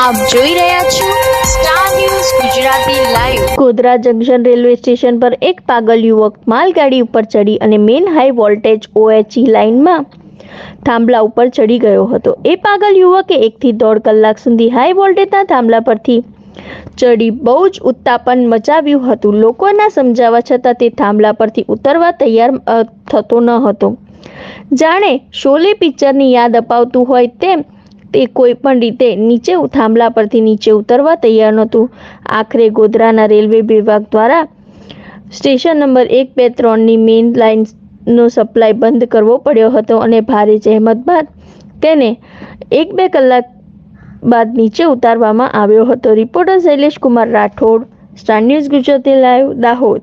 આપ જોઈ રહ્યા છો star news Gujarati live Godhra junction railway station પર એક પાગલ યુવક માલગાડી ઉપર ચડી અને મેઇન હાઈ વોલ્ટેજ ઓએચઈ લાઇનમાં થાંભલા ઉપર ચડી ગયો હતો. એ પાગલ યુવકે એકથી દોઢ કલાક સુધી હાઈ વોલ્ટેજના થાંભલા પરથી ચડી બહુ જ ઉત્તાપન મચાવ્યું હતું. લોકોના સમજાવવા છતાં તે થાંભલા પરથી ઉતરવા તૈયાર થતો ન હતો. જાણે શોલે પિક્ચરની યાદ અપાવતું હોય તેમ તે કોઈ પણ રીતે નીચે થાંભલા પરથી નીચે ઉતરવા તૈયાર નહોતું. આખરે ગોધરાના રેલવે વિભાગ દ્વારા સ્ટેશન નંબર એક, બે ત્રણની મેઇન લાઇનનો સપ્લાય બંધ કરવો પડ્યો હતો અને ભારે જહેમત બાદ તેને એક, બે કલાક બાદ નીચે ઉતારવામાં આવ્યો હતો. Reporter Shailesh Kumar Rathod, star news Gujarati live Dahod.